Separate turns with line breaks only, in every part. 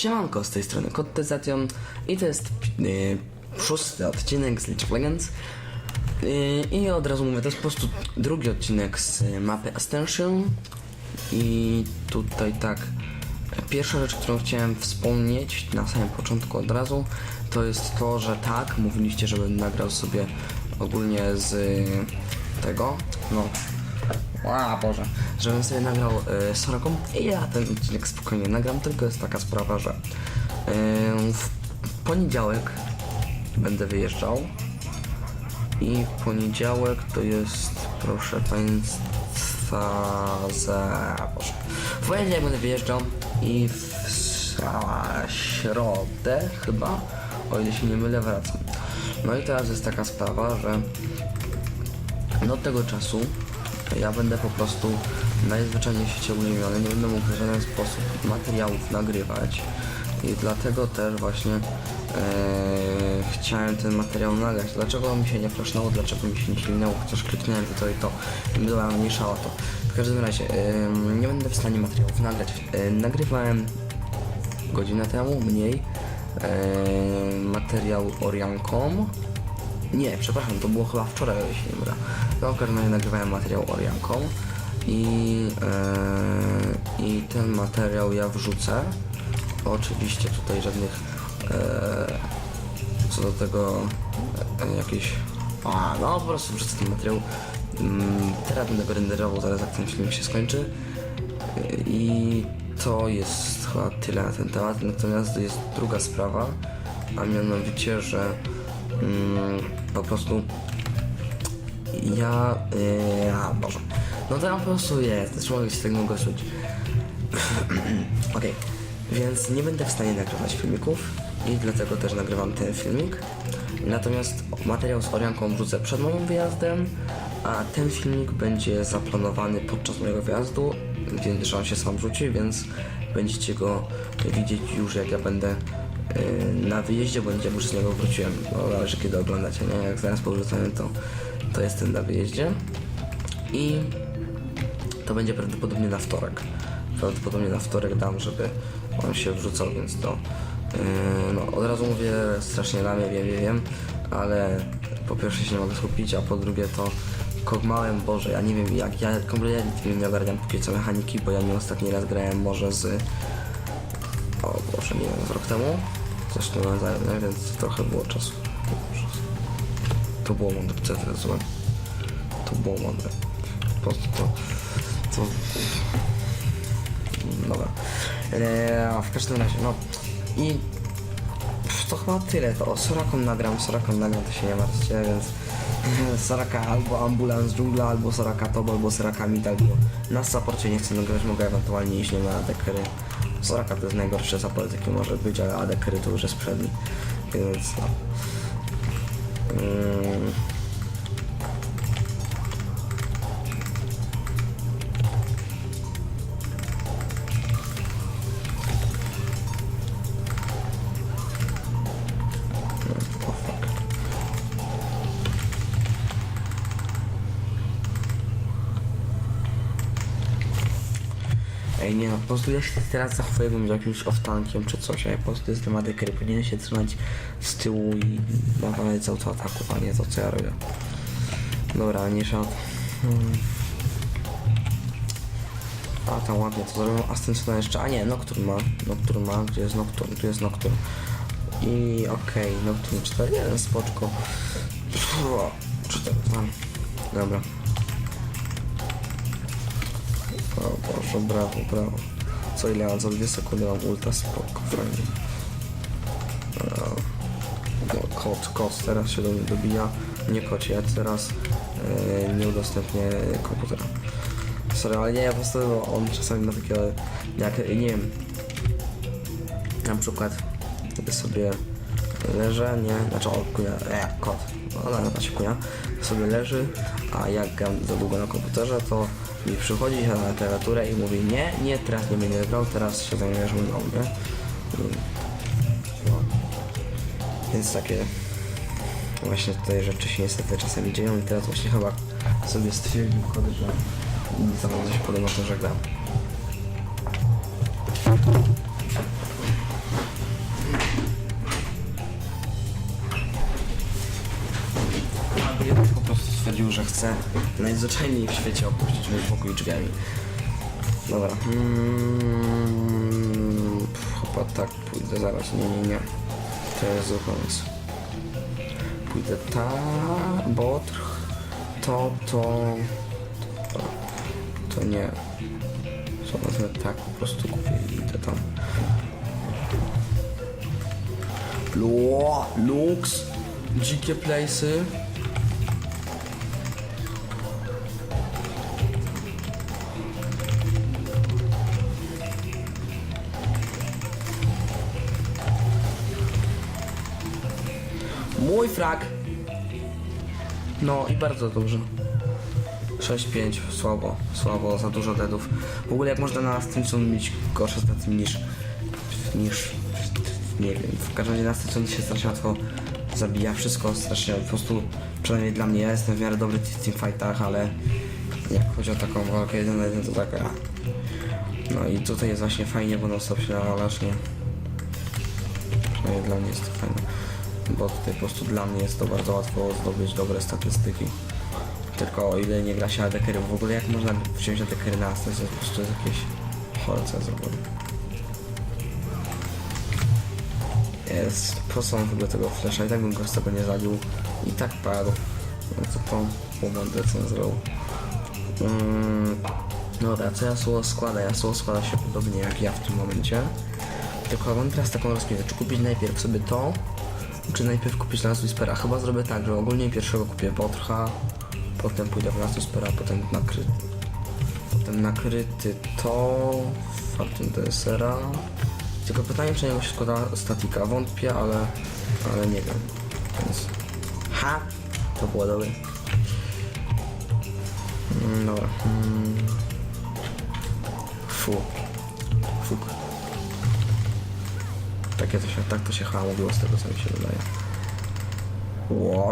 Siemanko, z tej strony Kotyzation i to jest yy, szósty odcinek z League of Legends. Yy, i od razu mówię, to jest po prostu drugi odcinek z y, mapy Ascension. I tutaj tak, pierwsza rzecz, którą chciałem wspomnieć na samym początku od razu, to jest to, że tak, mówiliście, żebym nagrał sobie ogólnie z y, tego, no a Boże, żebym sobie nagrał y, Soraką i ja ten odcinek spokojnie nagram, tylko jest taka sprawa, że y, w poniedziałek będę wyjeżdżał i w poniedziałek to jest, proszę Państwa, za... Boże. W poniedziałek będę wyjeżdżał i w środę chyba, o ile się nie mylę, wracam. No i teraz jest taka sprawa, że do tego czasu ja będę po prostu najzwyczajniej w świecie uziemiony, nie będę mógł w żaden sposób materiałów nagrywać i dlatego też właśnie e, chciałem ten materiał nagrać. Dlaczego mi się nie flashnęło, dlaczego mi się nie silnęło, chociaż kliknąłem to i to była mniejsza to. W każdym razie e, nie będę w stanie materiałów nagrać. E, nagrywałem godzinę temu, mniej, e, materiał Oriancom. Nie, przepraszam, to było chyba wczoraj, się nie mylę. No, w każdym razie nagrywałem materiał Orianką i, e, i ten materiał ja wrzucę. Oczywiście tutaj żadnych e, co do tego e, jakieś... A, no po prostu wrzucę ten materiał. Mm, teraz będę go renderował, zaraz jak ten film się skończy. I to jest chyba tyle na ten temat. Natomiast jest druga sprawa, a mianowicie, że mm, po prostu ja. Yy, a Boże. No to ja po prostu jest, też mogę się czuć. Okej, więc nie będę w stanie nagrywać filmików i dlatego też nagrywam ten filmik. Natomiast materiał z Orianką wrzucę przed moim wyjazdem, a ten filmik będzie zaplanowany podczas mojego wyjazdu, że on się sam wrzuci, więc będziecie go widzieć już jak ja będę yy, na wyjeździe, jak już z niego wróciłem. No zależy kiedy oglądacie, nie? Jak zaraz po wrzuceniu to, to jestem na wyjeździe. I to będzie prawdopodobnie na wtorek. Prawdopodobnie na wtorek dam, żeby on się wrzucał, więc to yy, no, od razu mówię strasznie ramię, wiem, wiem, wiem, ale po pierwsze się nie mogę skupić, a po drugie to kogmałem, Boże, ja nie wiem jak, ja kompletnie nie ogarniam póki co mechaniki, bo ja nie ostatni raz grałem może z o Boże, nie wiem, z rok temu zresztą nawiązałem, więc trochę było czasu. To było mądre, co teraz złe. To było mądre. Po prostu to... to... Eee, w każdym razie, no i to chyba tyle. To o Soraką nagram, Soraką nagram, to się nie martwcie, więc Soraka albo ambulans dżungla, albo Soraka top, albo Soraka mid, albo na supporcie nie chcę nagrać, mogę ewentualnie iść na adekery. Soraka to jest najgorszy support jaki może być, ale adekery to już jest przedni, więc no. Mm. Ej, nie no, po prostu ja się teraz zachowuję jakimś off-tankiem czy coś, a ja po prostu jestem adekery, powinienem się trzymać z tyłu i nawalać z autoataków, a nie to co ja robię. Dobra, nie szat. Hmm. A tam ładnie to zrobią, Ascensiona jeszcze, a nie, Nocturne ma, Nocturne ma, gdzie jest Nocturne, tu jest Nocturne. I okej, okay, Nocturne 4, 1, spoczko. 4, 2. Dobra. Brawo, brawo. Co ile? Za 2 sekundy mam ulta, spoko, fajnie. E, No, kot, kot teraz się do mnie dobija. Nie kocie, ja teraz e, nie udostępnię komputera. Sorry, ale nie, ja po prostu on czasami ma takie, jak, nie wiem, na przykład sobie leżę, nie, znaczy o, kuja, e, kot, no nazywa się kuja, sobie leży, a jak gram za długo na komputerze, to mi przychodzi się na klawiaturę i mówi nie, nie, teraz nie będę grał, teraz się zajmujesz mną, nie? I, no. Więc takie właśnie tutaj rzeczy się niestety czasami dzieją i teraz właśnie chyba sobie stwierdził kod, że za bardzo się podoba to, że gram. Stwierdził, że chce najzwyczajniej w świecie opuścić mój pokój drzwiami. Dobra. Mm, chyba tak pójdę zaraz. Nie, nie, nie. To jest zły. Pójdę ta, botr, to, to, to, to nie. Co wezmę tak, po prostu kupię i idę tam. Lo, Lux, dzikie place'y. Mój frak. No i bardzo dobrze. 6-5, słabo, słabo, za dużo deadów. W ogóle jak można na następną mieć gorsze staty niż, niż, nie wiem, w każdym razie na następną się strasznie łatwo zabija wszystko, strasznie, po prostu, przynajmniej dla mnie, ja jestem w miarę dobry w teamfightach, ale jak chodzi o taką walkę jeden na jeden, to taka... No i tutaj jest właśnie fajnie, bo non stop się nawalasz, nie? Przynajmniej dla mnie jest to fajne. Bo tutaj po prostu dla mnie jest to bardzo łatwo zdobyć dobre statystyki. Tylko o ile nie gra się adekery, w ogóle jak można wziąć na stać, to po prostu jest jakieś chore co ja zrobiłem. Jest, po co w ogóle tego flasha? I tak bym go z tego nie zabił. I tak padł. No co to on zrobił. Mm, dobra, co Yasuo składa? Yasuo składa się podobnie jak ja w tym momencie. Tylko mam teraz taką rozkminę, czy kupić najpierw sobie to, czy najpierw kupić Last Whispera? Chyba zrobię tak, że ogólnie pierwszego kupię Botrcha, potem pójdę w Last Whispera, potem nakryty. Potem nakryty to, Fortune Dancera. Tylko pytanie, czy niego się składa statika. Wątpię, ale, ale nie wiem. Więc... Ha! To było dobre. Mm, dobra. Mm. Fu. Fuk. Takie to tak to się chyba mówiło z tego co mi się wydaje. Ło.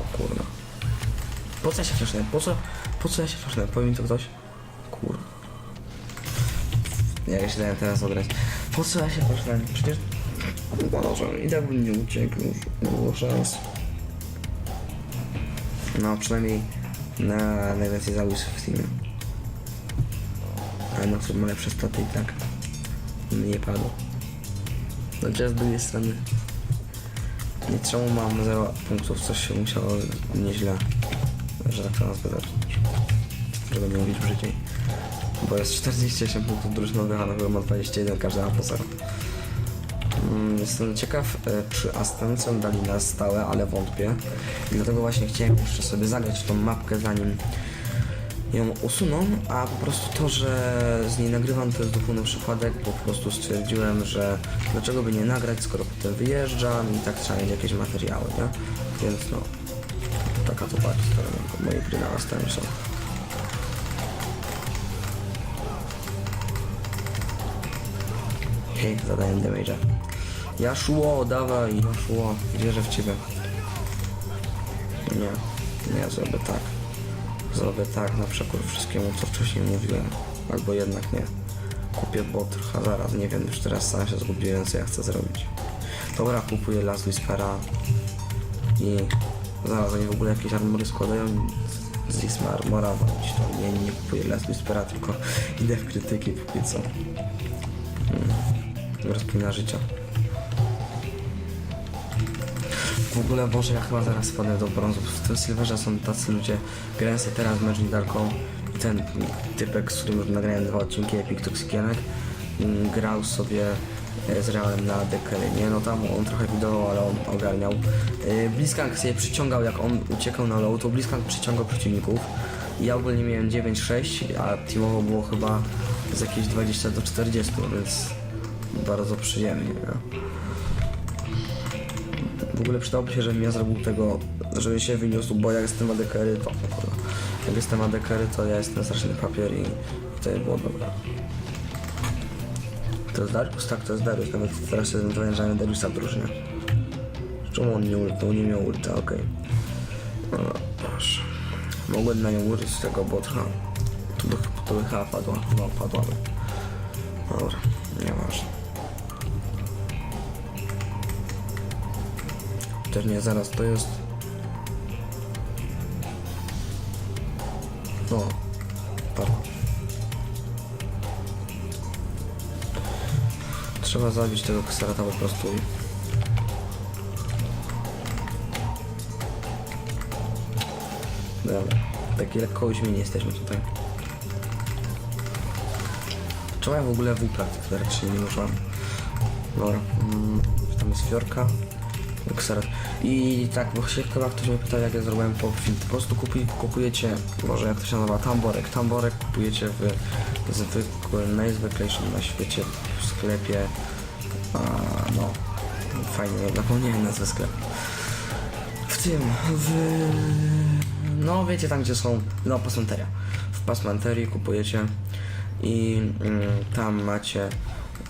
O kurwa. Po co ja się flashnę? Po co, po co ja się flashnę? Powie mi to ktoś? Kurwa. Jak ja się dałem teraz odrać. Po co ja się flashnę? Przecież... Boże, i tak bym nie uciekł już. Nie było szans. No, przynajmniej na najwięcej zabójstw w teamie. Ale no to ma lepsze staty i tak nie padło. No teraz z drugiej strony. Nie czemu mam 0 punktów, coś się musiało nieźle, że tak to nazwę zacząć. Żeby nie mówić brzydziej. Bo jest 48 punktów drużynowych, a na ma 21, każda ma po 0. Mm, Jestem ciekaw, e, czy Astencem dali na stałe, ale wątpię. I dlatego właśnie chciałem jeszcze sobie zagrać tą mapkę, zanim ją usuną, a po prostu to, że z niej nagrywam to jest duchowny przypadek, po prostu stwierdziłem, że dlaczego by nie nagrać, skoro potem wyjeżdżam i tak trzeba mieć jakieś materiały, nie? Więc no, taka to bardziej strona mojej gry na Ascension. Hej, zadaję damage'a. Jaszło, dawaj, Jaszło, wierzę w ciebie. Nie, nie, zrobię tak. Zrobię tak na przekór wszystkiemu, co wcześniej mówiłem. Albo jednak nie. Kupię botrcha zaraz, nie wiem, już teraz sam się zgubiłem, co ja chcę zrobić. Dobra, kupuję Last Whispera i zaraz oni w ogóle jakieś armory składają z Isma Armora walić to. Nie, nie kupuję Last Whispera, tylko idę w krytyki póki co. Hmm. Rozpina życia. W ogóle Boże, ja chyba zaraz wpadnę do brązu. W tym Silverze są tacy ludzie, grałem teraz mecz Darką i ten typek, z którym nagrałem dwa odcinki, Epic Toxikienek, mm, grał sobie e, z Realem na dekery, nie? No tam on trochę widował, ale on ogarniał. Yy, Blitzcrank sobie przyciągał, jak on uciekał na low, to Blitzcrank przyciągał przeciwników. Ja ogólnie miałem 9-6, a teamowo było chyba z jakieś 20 do 40, więc bardzo przyjemnie, nie? W ogóle przydałoby się, żebym ja zrobił tego, żeby się wyniósł, bo jak jestem adekery, to... Jak jestem adekery, to ja jestem straszny papier i, i to nie było dobre. To jest Darius? Tak, to jest Darius. Nawet teraz się mamy Dariusa w drużynie. Czemu on nie ultnął? Nie miał ulta, okej. No, proszę. Mogłem na nią użyć tego botra. To by, to by chyba padła. No, padła. Dobra, nieważne. Też nie, zaraz to jest... No, padła. Trzeba zabić tego ksarata po prostu. Dobra, taki lekko uśmieni jesteśmy tutaj. Czemu ja w ogóle wyplat teoretycznie nie użyłam? Dobra, mm, tam jest fiorka. Kserat. I tak, bo się chyba ktoś mnie pytał jak ja zrobiłem po film. Po prostu kupi, kupujecie, może jak to się nazywa, tamborek. Tamborek kupujecie w zwykłym, najzwyklejszym na świecie w sklepie. A, no, fajnie, zapomniałem nazwę sklepu. W tym, w... No wiecie tam gdzie są, no pasmanteria. W pasmanterii kupujecie i mm, tam macie,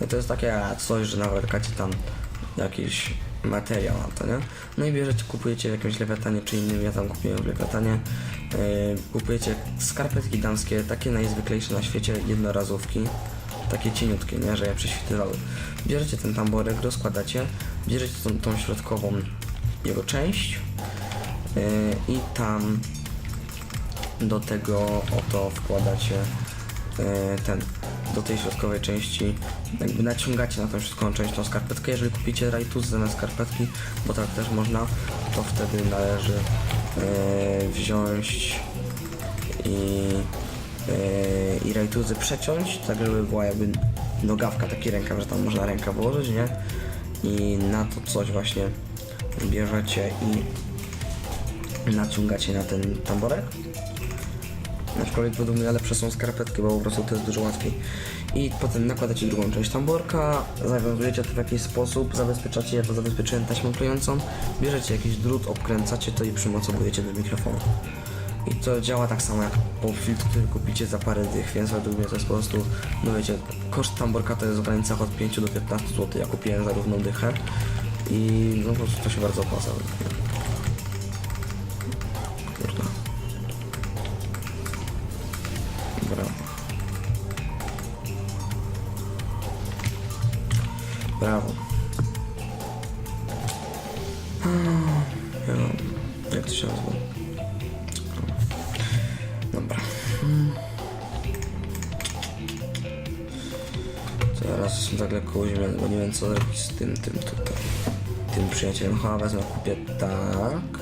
to jest takie coś, że nawet kacie tam jakiś materiał na to, nie? No i bierzecie, kupujecie w jakimś lewiatanie czy innym, ja tam kupiłem w lewiatanie, yy, kupujecie skarpetki damskie, takie najzwyklejsze na świecie, jednorazówki, takie cieniutkie, nie? Że je prześwitywały. Bierzecie ten tamborek, rozkładacie, bierzecie tą, tą środkową jego część yy, i tam do tego oto wkładacie e, ten do tej środkowej części. Jakby naciągacie na tą środkową część tą skarpetkę. Jeżeli kupicie rajtus zamiast skarpetki bo tak też można to wtedy należy e, wziąć i e, i rajtuzy przeciąć tak żeby była jakby nogawka taki rękaw że tam można rękę położyć nie? I na to coś właśnie bierzecie i naciągacie na ten tamborek Aczkolwiek według mnie lepsze są skarpetki, bo po prostu to jest dużo łatwiej. I potem nakładacie drugą część tamborka, zawiązujecie to w jakiś sposób, zabezpieczacie, ja to zabezpieczyłem taśmą klejącą, bierzecie jakiś drut, obkręcacie to i przymocowujecie do mikrofonu. I to działa tak samo jak popfiltr, który kupicie za parę dych, więc według mnie to jest po prostu, no wiecie, koszt tamborka to jest w granicach od 5 do 15 zł, ja kupiłem za równą dychę i no po prostu to się bardzo opłaca. Ja, jak to się nazywa? Dobra. Teraz jestem tak lekko uziemiony, bo nie wiem co zrobić z tym, tym tutaj. Tym przyjacielem. Chyba wezmę, kupię tak.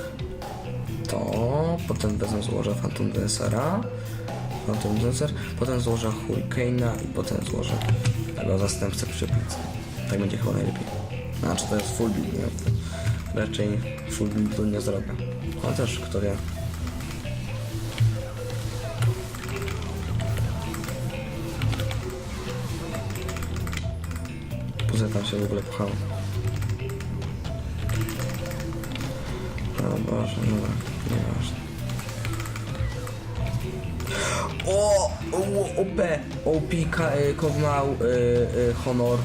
To. Potem wezmę, złożę Phantom Dancera. Phantom Dancer. Potem złożę Hurricane'a i potem złożę tego zastępcę przyplicy. Tak będzie chyba najlepiej. Znaczy to jest full build, nie? Raczej full nie zrobię. Chociaż kto wie. Poza tam się w ogóle pchało. O Boże, dobra, nieważne. O! OP! OP, y, Kogmał, y, y, Honor.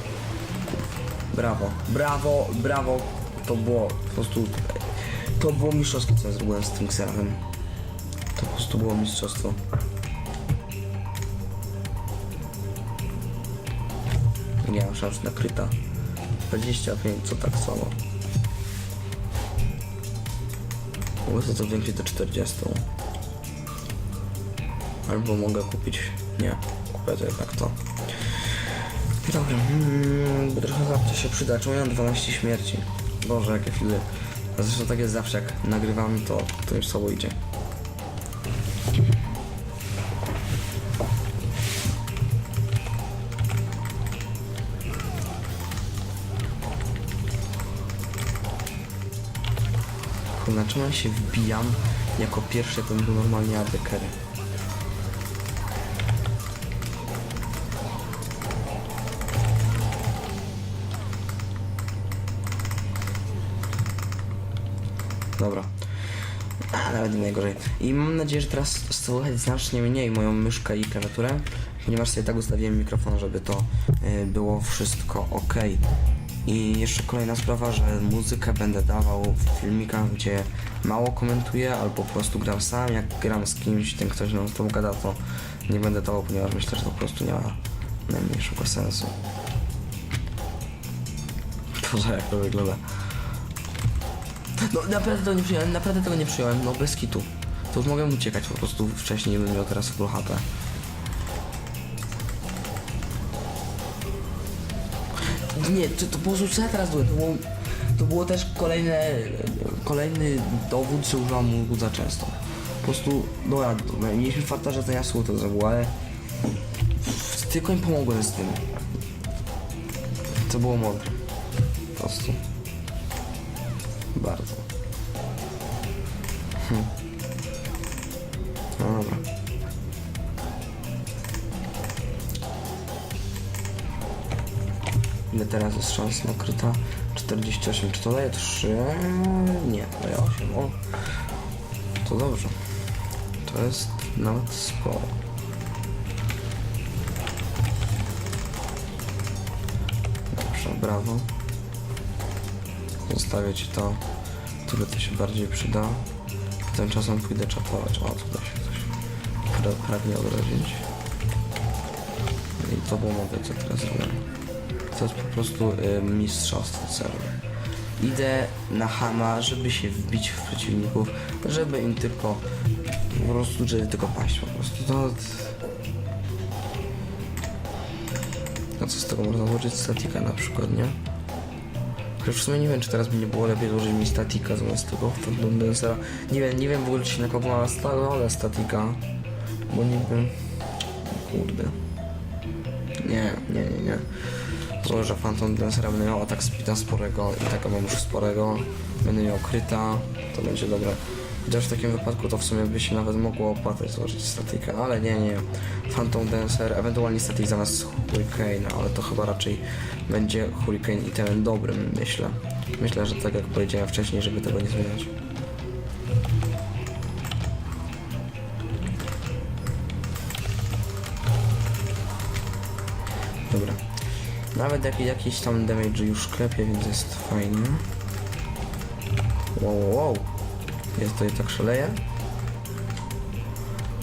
Brawo, brawo, brawo. To było po prostu... To było mistrzostwo, co ja zrobiłem z tym kserem. To po prostu było mistrzostwo. Nie mam szans nakryta. 25, co tak samo. Mogę to zwiększyć do 40. Albo mogę kupić... Nie, kupię to jednak to. Dobra, mm, bo trochę zawsze się przyda. Mam 12 śmierci? Boże, jakie chwile. Zresztą tak jest zawsze, jak nagrywam, to, to już słabo idzie. Kurna, czemu ja się wbijam jako pierwszy, to był normalnie adekery. A, nawet nie najgorzej. I mam nadzieję, że teraz słychać znacznie mniej moją myszkę i klawiaturę, ponieważ sobie tak ustawiłem mikrofon, żeby to y, było wszystko ok. I jeszcze kolejna sprawa, że muzykę będę dawał w filmikach, gdzie mało komentuję, albo po prostu gram sam. Jak gram z kimś, ten ktoś nam to gada, to nie będę dawał, ponieważ myślę, że to po prostu nie ma najmniejszego sensu. Boże, jak to wygląda. No naprawdę tego nie przyjąłem, naprawdę tego nie przyjąłem, no bez kitu. To już mogłem uciekać po prostu wcześniej, bym miał teraz full HP. Nie, to, to po prostu co ja teraz byłem? To było, to było też kolejne, kolejny dowód, że używam mózgu za często. Po prostu, no ja, mieliśmy farta, że to ja to zrobił, ale tylko im pomogłem z tym. To było mądre. Po prostu. Teraz jest szans nakryta? 48. Czy to daje 3? Nie, daje 8. O. To dobrze. To jest nawet sporo. Dobrze, brawo. Zostawię ci to, które to się bardziej przyda. Tymczasem pójdę czatować. O, tutaj się coś pra- pragnie odrazić. I to było mówię, co teraz robię. To jest po prostu y, mistrzostwo celu. Idę na hama, żeby się wbić w przeciwników, żeby im tylko po prostu, żeby tylko paść po prostu. To... A co z tego można złożyć? Statika na przykład, nie? Chociaż w sumie nie wiem, czy teraz by nie było lepiej złożyć mi statika zamiast tego Dancera. Nie wiem, nie wiem w ogóle, czy się na kogo ma rolę statika. Bo wiem... Kurde. Nie, nie, nie, nie. Złożę Phantom Dancera, będę miał atak speeda sporego i taka mam już sporego. Będę miał kryta, to będzie dobre. Chociaż w takim wypadku to w sumie by się nawet mogło opłacać złożyć statykę, ale nie, nie. Phantom Dancer, ewentualnie statyk zamiast Hurricane, ale to chyba raczej będzie Hurricane itemem dobrym, myślę. Myślę, że tak jak powiedziałem wcześniej, żeby tego nie zmieniać. Nawet jak, jakiś tam damage już klepie, więc jest fajnie. Wow, wow, wow. Jest tak szaleje?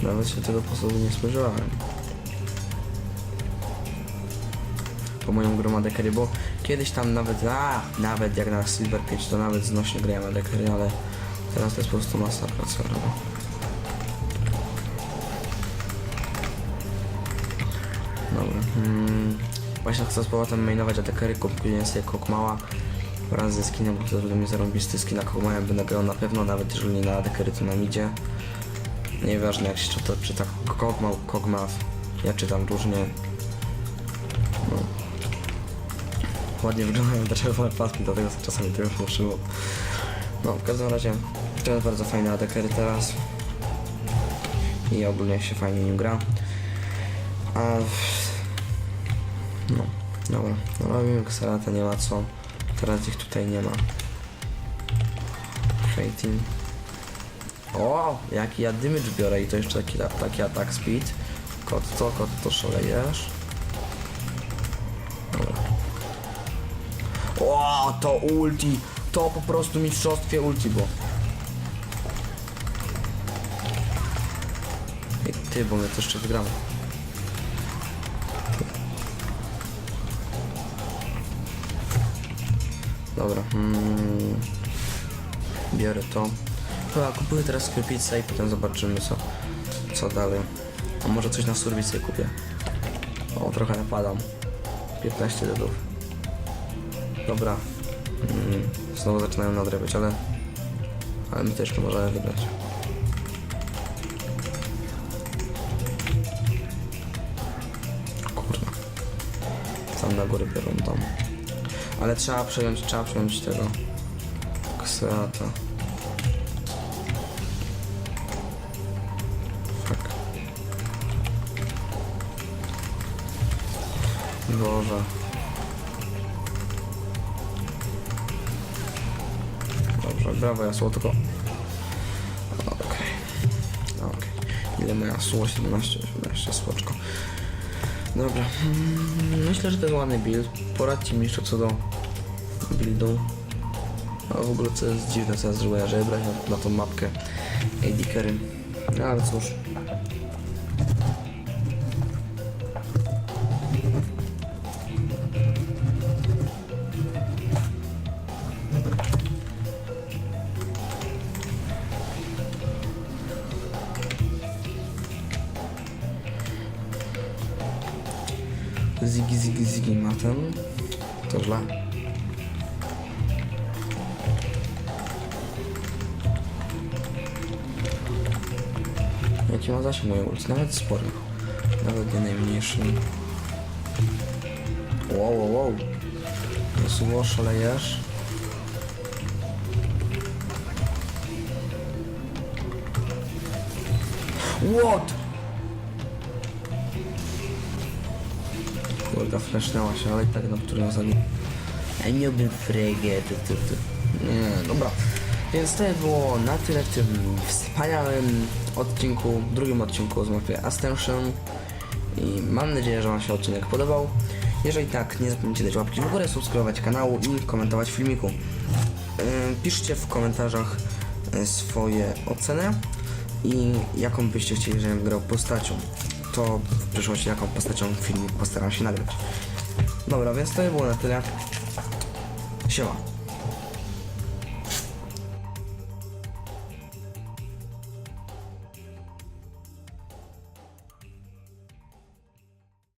Nawet się tego sposobu nie spodziewałem. Po moją gromadę carry, bo kiedyś tam nawet, a, nawet jak na Silver 5 to nawet znośnie grałem na carry, ale teraz to jest po prostu masakra co robię. Dobra. Hmm. Właśnie chcę z powrotem mainować adekery, kupiłem sobie kokmała wraz ze skinem, bo to będę mi zarąbisty skin na kokmałem będę grał na pewno, nawet jeżeli nie na adekery to nam idzie. Nieważne jak się czyta, czyta kokmał, kokmaw, ja czytam różnie. No. Ładnie wyglądają te czerwone paski, dlatego czasami to już. No, w każdym razie to jest bardzo fajne adekery teraz. I ogólnie się fajnie nim gra. A no, dobra. No robimy kserata, nie ma co. Teraz ich tutaj nie ma. Rating. O, jaki ja damage biorę i to jeszcze taki, taki attack speed. Kot to, kot to szalejesz. O, to ulti. To po prostu mistrzostwie ulti było. Ej, ty, bo my to jeszcze wygramy. Dobra. Mm, biorę to. Chyba kupuję teraz sklepicę i potem zobaczymy co, co dalej. A może coś na surwicy kupię. O, trochę napadam. 15 dedów. Dobra. Mm, znowu zaczynają nadrywać, ale... Ale my też to możemy wygrać. Kurwa. Sam na górę biorą dom. Ale trzeba przejąć, trzeba przejąć tego Kseata. Fuck. Boże. Dobrze. Brawo, jasło, tylko... Okej. Okej. Ile ma jasło? 17, 18, słoczko. Dobra. Mm, Myślę, że jest ładny build. Poradźcie mi jeszcze co do buildu. A w ogóle co jest dziwne, co ja zrobiłem, żeby brać na, na tą mapkę AD Carry. No ale cóż. Ziggy, ziggy, ziggy ma ten. To źle. Jaki ma zasięg moje ulicy? Nawet spory. Nawet nie najmniejszy. Wow, wow, wow. Zło szalejesz. What? Kurde, flashnęła się, ale i tak na którym ją zabił. Ja nie lubię frygę, ty, ty, ty. Nie, dobra. Więc to było na tyle w tym wspaniałym odcinku, drugim odcinku z mapy Ascension. I mam nadzieję, że Wam się odcinek podobał. Jeżeli tak, nie zapomnijcie dać łapki w górę, subskrybować kanału i komentować filmiku. Yy, Piszcie w komentarzach yy, swoje oceny i jaką byście chcieli, żebym grał postacią. To w przyszłości jaką postacią filmik postaram się nagrać. Dobra, więc to było na tyle. Siema.